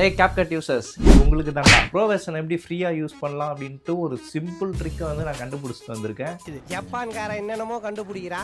ஹே CapCut users உங்களுக்கு தான் bro version எப்படி ஃப்ரீயாக யூஸ் பண்ணலாம் அப்படின்ட்டு ஒரு சிம்பிள் ட்ரிக்கை வந்து நான் கண்டுபிடிச்சிட்டு வந்திருக்கேன். இது ஜப்பான்காரன் என்னென்னமோ கண்டுபிடிக்கிறா.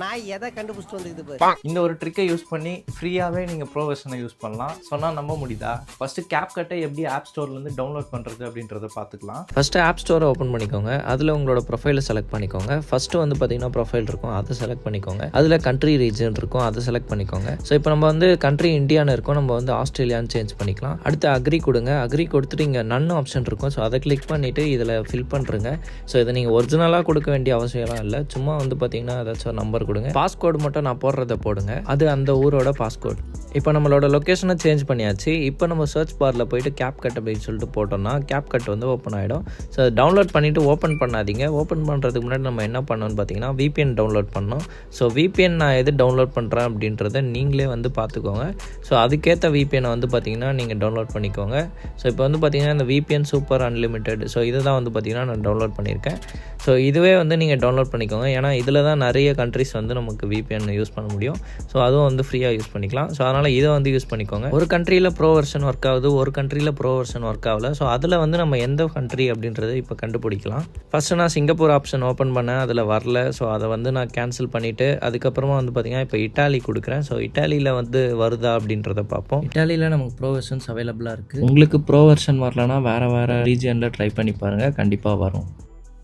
நான் எதை கண்டுபிடிச்சிட்டு வந்துக்குது பாரு. இந்த ஒரு ட்ரிக்கை யூஸ் பண்ணி ஃப்ரீயாகவே நீங்கள் ப்ரோ வெர்ஷனை யூஸ் பண்ணலாம். சொன்னால் நம்ப முடியுதா? ஃபஸ்ட்டு கேப்கட்டை எப்படி ஆப் ஸ்டோர்லேருந்து டவுன்லோட் பண்ணுறது அப்படின்றத பார்த்துக்கலாம் ஃபஸ்ட்டு ஆப் ஸ்டோரை ஓப்பன் பண்ணிக்கோங்க. அதில் உங்களோட ப்ரொஃபைலை செலக்ட் பண்ணிக்கோங்க. ஃபஸ்ட்டு வந்து பார்த்தீங்கன்னா ப்ரொஃபைல் இருக்கும். அதை செலக்ட் பண்ணிக்கோங்க. அதில் கண்ட்ரி ரீஜன் இருக்கும். அதை செலக்ட் பண்ணிக்கோங்க. ஸோ இப்போ நம்ம வந்து கண்ட்ரி இந்தியான்னு இருக்கும். நம்ம வந்து ஆஸ்திரேலியான்னு சேஞ்ச் பண்ணிக்கலாம். அடுத்து அக்ரி கொடுங்க. அக்ரி கொடுத்துட்டு இங்கே நன் ஆப்ஷன் இருக்கும். ஸோ அதை கிளிக் பண்ணிவிட்டு இதில் ஃபில் பண்ணுறங்க ஸோ இதை நீங்கள் ஒரிஜினலாக கொடுக்க வேண்டிய அவசியம்லாம் இல்லை. சும்மா வந்து பார்த்தீங்கன்னா ஏதாச்சும் நம்பர் கொடுங்க. பாஸ்கோடு மட்டும் நான் போடுறத போடுங்க. அது அந்த ஊரோட பாஸ்கோட் இப்போ நம்மளோட லொக்கேஷனை சேஞ்ச் பண்ணியாச்சு. இப்போ நம்ம சர்ச் பாரில் போயிட்டு கேப் கட் அப்படின்னு சொல்லிட்டு போட்டோம்னா கேப் கட் வந்து ஓப்பன் ஆகிடும் ஸோ டவுன்லோட் பண்ணிவிட்டு ஓப்பன் பண்ணாதீங்க. ஓப்பன் பண்ணுறதுக்கு முன்னாடி நம்ம என்ன பண்ணோம்னு பார்த்தீங்கன்னா விபிஎன் டவுன்லோட் பண்ணோம் ஸோ விபிஎன் நான் எது டவுன்லோட் பண்ணுறேன் அப்படின்றத நீங்களே வந்து பார்த்துக்கோங்க ஸோ அதுக்கேற்ற விபிஎனை வந்து பார்த்தீங்கன்னா நீங்கள் நீங்கள் டவுன்லோட் பண்ணிக்கோங்க. ஸோ இப்போ வந்து பார்த்திங்கன்னா இந்த விபிஎன் சூப்பர் அன்லிமிட்டெட் ஸோ இதை தான் வந்து பார்த்தீங்கன்னா நான் டவுன்லோட் பண்ணியிருக்கேன் ஸோ இதுவே வந்து நீங்கள் டவுன்லோட் பண்ணிக்கோங்க. ஏன்னா இதில் தான் நிறைய கண்ட்ரிஸ் வந்து நமக்கு விபிஎன் யூஸ் பண்ண முடியும். ஸோ அதுவும் வந்து ஃப்ரீயாக யூஸ் பண்ணிக்கலாம். ஸோ அதனால் இதை வந்து யூஸ் பண்ணிக்கோங்க. ஒரு கண்ட்ரியில் ப்ரோ வெர்ஷன் ஒர்க் ஆகுது ஒரு கண்ட்ரியில் ப்ரோ வெர்ஷன் ஒர்க் ஆகல. ஸோ அதில் வந்து நம்ம எந்த கண்ட்ரி அப்படின்றத இப்போ கண்டுபிடிக்கலாம். ஃபஸ்ட்டு நான் சிங்கப்பூர் ஆப்ஷன் ஓப்பன் பண்ணேன். அதில் வரல. ஸோ அதை வந்து நான் கேன்சல் பண்ணிவிட்டு அதுக்கப்புறமா வந்து பார்த்திங்கன்னா இப்போ இட்டாலி கொடுக்குறேன். ஸோ இட்டாலியில் வந்து வருதா அப்படின்றத பார்ப்போம். இட்டாலியில் நமக்கு ப்ரோ வெர்ஷன்ஸ் அவைலபிளாக இருக்குது உங்களுக்கு ப்ரோ வெர்ஷன் வரலனா வேறு வேறு ரீஜியனில் ட்ரை பண்ணி பாருங்கள் கண்டிப்பாக வரும்.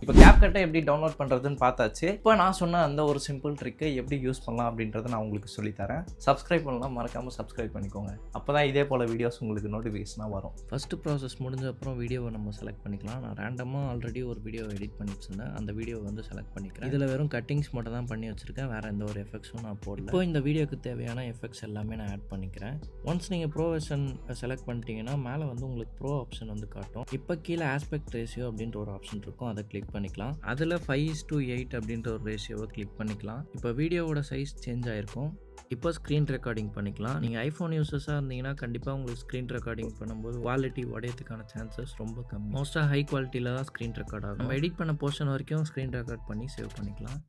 இப்போ கேப்கட்டை எப்படி டவுன்லோட் பண்ணுறதுன்னு பார்த்தாச்சு. இப்போ நான் சொன்ன அந்த ஒரு சிம்பிள் ட்ரிக்கை எப்படி யூஸ் பண்ணலாம் அப்படின்றத நான் உங்களுக்கு சொல்லித்தரேன். சப்ஸ்கிரைப் பண்ணலாம் மறக்காமல் சப்ஸ்கிரைப் பண்ணிக்கோங்க. அப்போ தான் இதே போல் வீடியோஸ் உங்களுக்கு நோட்டிஃபிகேஷனாக வரும். ஃபஸ்ட்டு ப்ராசஸ் முடிஞ்ச அப்புறம் வீடியோவை நம்ம செலக்ட் பண்ணிக்கலாம். நான் ரேண்டமாக ஆல்ரெடி ஒரு வீடியோ எடிட் பண்ணி வச்சிருந்தேன். அந்த வீடியோவை வந்து செலக்ட் பண்ணிக்கிறேன். இதில் வெறும் கட்டிங்ஸ் மட்டும் தான் பண்ணி வச்சுருக்கேன். வேறு எந்த ஒரு எஃபெக்ட்ஸும் நான் போடல. இப்போ இந்த வீடியோக்கு தேவையான எஃபெக்ட்ஸ் எல்லாமே நான் ஆட் பண்ணிக்கிறேன். ஒன்ஸ் நீங்கள் ப்ரோ வெர்ஷன் செலக்ட் பண்ணிட்டீங்கன்னா மேலே வந்து உங்களுக்கு ப்ரோ ஆப்ஷன் வந்து காட்டும். இப்போ கீழே ஆஸ்பெக்ட் ரேஷியோ அப்படின்ற ஒரு ஆப்ஷன் இருக்கும். அதை கிளிக் பண்ணிக்கலாம். அதில் ஃபைவ் இஸ் டு எயிட் அப்படின்ற ஒரு ரேஷியோவை கிளிக் பண்ணிக்கலாம். இப்போ வீடியோவோட சைஸ் சேஞ்ச் ஆயிருக்கும். இப்போ ஸ்க்ரீன் ரெக்கார்டிங் பண்ணிக்கலாம். நீங்கள் ஐஃபோன் யூசர்ஸாக இருந்தீங்கன்னா கண்டிப்பாக உங்களுக்கு ஸ்க்ரீன் ரெக்கார்டிங் பண்ணும்போது குவாலிட்டி உடையதுக்கான சான்சஸ் ரொம்ப கம்மி. மோஸ்ட்டாக ஹை குவாலிட்டியில் தான் ஸ்க்ரீன் ரெக்கார்ட் ஆகும். நம்ம எடிட் பண்ண போர்ஷன் வரைக்கும் ஸ்க்ரீன் ரெக்கார்ட் பண்ணி சேவ் பண்ணிக்கலாம்.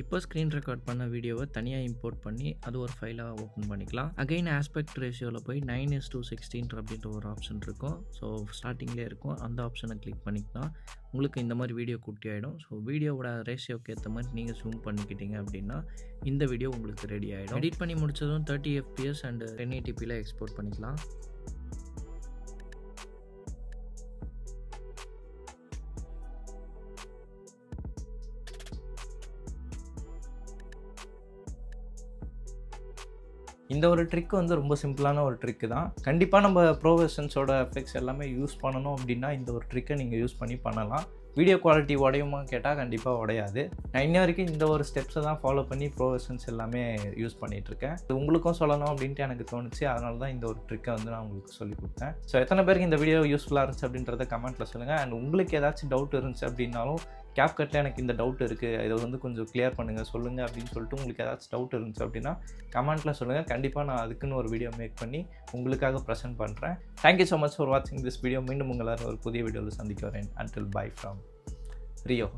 இப்போ ஸ்க்ரீன் ரெக்கார்ட் பண்ண வீடியோவை தனியாக இம்போர்ட் பண்ணி அது ஒரு ஃபைலாக ஓப்பன் பண்ணிக்கலாம். அகைன் ஆஸ்பெக்ட் ரேஷியோவில் போய் நைன் எஸ் டூ சிக்ஸ்டீன் அப்படின்ற ஒரு ஆப்ஷன் இருக்கும். ஸோ ஸ்டார்டிங்லேயே இருக்கும். அந்த ஆப்ஷனை கிளிக் பண்ணிக்கலாம். உங்களுக்கு இந்த மாதிரி வீடியோ குட்டி ஆகிடும் ஸோ வீடியோவோட ரேஷியோக்கு ஏற்ற மாதிரி நீங்கள் ஜூம் பண்ணிக்கிட்டீங்க அப்படின்னா இந்த வீடியோ உங்களுக்கு ரெடி ஆகிடும் எடிட் பண்ணி முடிச்சதும் தேர்ட்டி எஃபிஎஸ் அண்ட் டென் எயிட்டிபியில் எக்ஸ்போர்ட் பண்ணிக்கலாம். இந்த ஒரு ட்ரிக் வந்து ரொம்ப சிம்பிளான ஒரு ட்ரிக்கு தான். கண்டிப்பாக நம்ம ப்ரோவர்ஷன்ஸோட எஃபெக்ட்ஸ் எல்லாமே யூஸ் பண்ணணும் அப்படின்னா இந்த ஒரு ட்ரிக்கை நீங்கள் யூஸ் பண்ணி பண்ணலாம். வீடியோ குவாலிட்டி உடையுமா கேட்டால் கண்டிப்பாக உடையாது. நான் இன்ன வரைக்கும் இந்த ஒரு ஸ்டெப்ஸை தான் ஃபாலோ பண்ணி ப்ரோவர்ஷன்ஸ் எல்லாமே யூஸ் பண்ணிகிட்ருக்கேன் இது உங்களுக்கும் சொல்லணும் அப்படின்ட்டு எனக்கு தோணுச்சு. அதனால தான் இந்த ஒரு ட்ரிக்கை வந்து நான் உங்களுக்கு சொல்லி கொடுத்தேன். ஸோ எத்தனை பேருக்கு இந்த வீடியோ யூஸ்ஃபுல்லாக இருந்துச்சு அப்படின்றத கமெண்ட்டில் சொல்லுங்கள் அண்ட் உங்களுக்கு ஏதாச்சும் டவுட் இருந்துச்சு அப்படின்னாலும் கேப் கட்டில் எனக்கு இந்த டவுட் இருக்குது இதை வந்து கொஞ்சம் கிளியர் பண்ணுங்கள் சொல்லுங்கள் அப்படின்னு சொல்லிட்டு உங்களுக்கு ஏதாச்சும் டவுட் இருந்துச்சு அப்படின்னா கமெண்ட்டில் சொல்லுங்கள் கண்டிப்பாக நான் அதுக்குன்னு ஒரு வீடியோ மேக் பண்ணி உங்களுக்காக ப்ரெசென்ட் பண்ணுறேன் thank you so much for வாட்சிங் திஸ் வீடியோ மீண்டும் உங்களால் ஒரு புதிய வீடியோவில் சந்திக்க வரேன். Until by from Rio